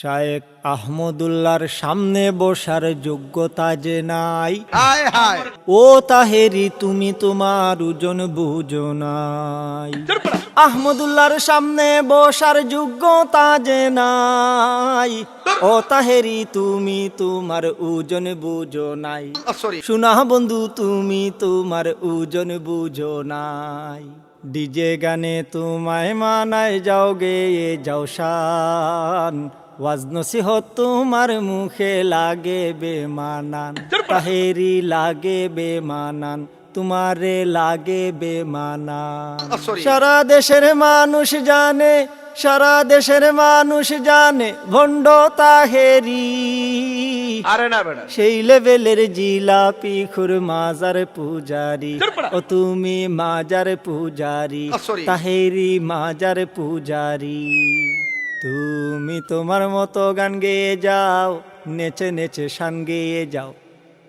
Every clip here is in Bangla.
শায়েক আহমদুল্লাহর সামনে বসার যোগ্যতা যে নাই ও তাহেরি তুমি তোমার ওজন বুঝো নাই। আহমদুল্লাহর সামনে বসার যোগ্যতা যে নাই ও তাহেরি তুমি তোমার ওজন বুঝো নাই। শোনা বন্ধু তুমি তোমার ওজন বুঝো নাই। ডিজে গানে তোমায় মানায় যাও গে যাও শান। ওয়াজ নসিহত তোমার মুখে লাগে বেমানান তাহেরি লাগে বেমানান তোমারে লাগে বেমানান। Sorry. সারা দেশের মানুষ জানে সারা দেশের মানুষ জানে ভণ্ড তাহেরি। আরে না বেটা। সেই লেভেলের জিলাপি খুর মাজার পূজারি ও তুমি মাজার পূজারি sorry. তাহেরি মাজার পূজারি। তুমি তোমার মতো গান গেয়ে যাও, নেচে নেচে শান গেয়ে যাও।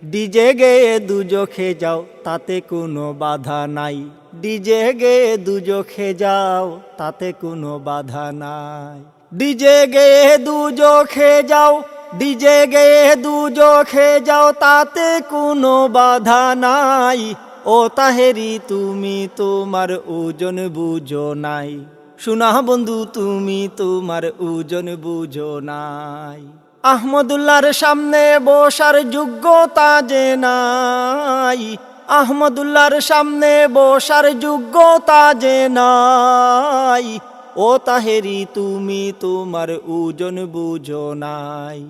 ডিজে গেয়ে দুজোখে যাও, তাতে কোনো বাধা নাই। ডিজে গেয়ে দুজোখে যাও, তাতে কোনো বাধা নাই। ডিজে গেয়ে দুজোখে যাও, ডিজে গেয়ে দুজোখে যাও, তাতে কোনো বাধা নাই। ও তাহেরি, তুমি তোমার ওজন বুঝো নাই। শোনা বন্ধু, তুমি তোমার ওজন বুঝো নাই। আহমদুল্লাহর সামনে বসার যোগ্যতা যে নাই। আহমদুল্লাহর সামনে বসার যোগ্যতা যে নাই। ও তাহেরি, তুমি তোমার ওজন বুঝো নাই।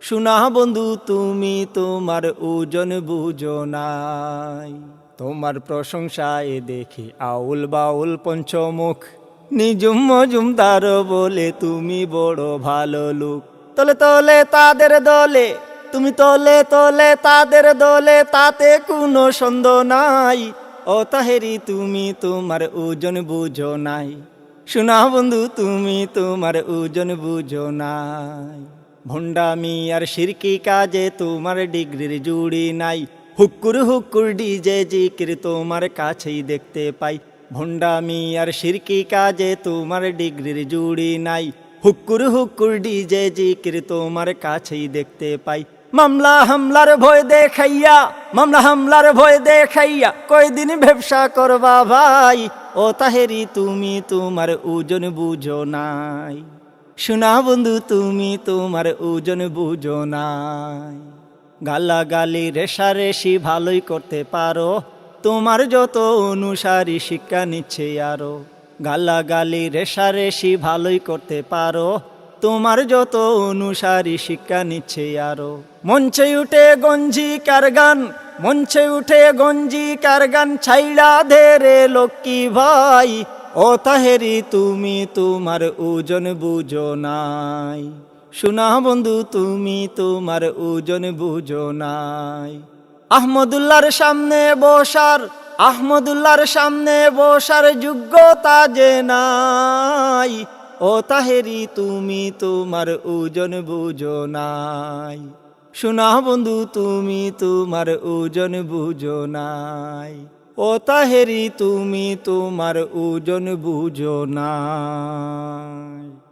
শোনা বন্ধু, তুমি তোমার ওজন বুঝো নাই। তোমার প্রশংসায় দেখি আউল বাউল পঞ্চমুখ। নিজুম মজুমদার বলে, তুমি বড় ভালো লোক। তলে তলে তাদের দলে, তুমি তলে তলে তাদের দলে, তাতে কোনো সন্দেহ নাই। ও তাহেরি, তুমি তোমার ওজন বুঝো নাই। শোনা বন্ধু, তুমি তোমার ওজন বুঝো নাই। ভণ্ডামি আর সিরকি কাজে তোমার ডিগ্রির জুড়ি নাই। হুক্কুর হুক্কুর ডিজে জিকির তোমার কাছেই দেখতে পাই। ভণ্ডামি আর সিরকি কাজে তোমার ডিগ্রির জুড়ি নাই। হুক্কুর হুক্কুর ডিজে জিকির তোমার কাছেই দেখতে পাই। মামলা হামলার ভয় দেখাইয়া, মামলা হামলার ভয় দেখাইয়া কয়দিন ব্যবসা করবা ভাই? ও তাহেরি তুমি তোমার ওজন বুঝো নাই। শোনা বন্ধু, তুমি তোমার ওজন বুঝো নাই। গালাগালি, রেশারেশি ভালোই করতে পারো। তোমার যত অনুসারী শিক্ষা নিচ্ছে আরও, গালাগালি রেশারেশি ভালোই করতে পারো। তোমার যত অনুসারী শিক্ষা নিচ্ছে আরও, মঞ্চে উঠে গঞ্জি কার গান, মঞ্চে উঠে গঞ্জি কার গান ছাইড়া ধেরে লক্ষ্মী ভাই। ও তাহেরি, তুমি তোমার ওজন বুঝো নাই। শোনা বন্ধু, তুমি তোমার ওজন বুঝো নাই। আহমদুল্লাহর সামনে বসার, আহমদুল্লাহর সামনে বসার যোগ্যতা যে নাই, ও তাহেরি তুমি তোমার ওজন বুঝো নাই। শোনা বন্ধু, তুমি তোমার ওজন বুঝো নাই। ও তাহেরি তুমি তোমার ওজন বুঝো নাই।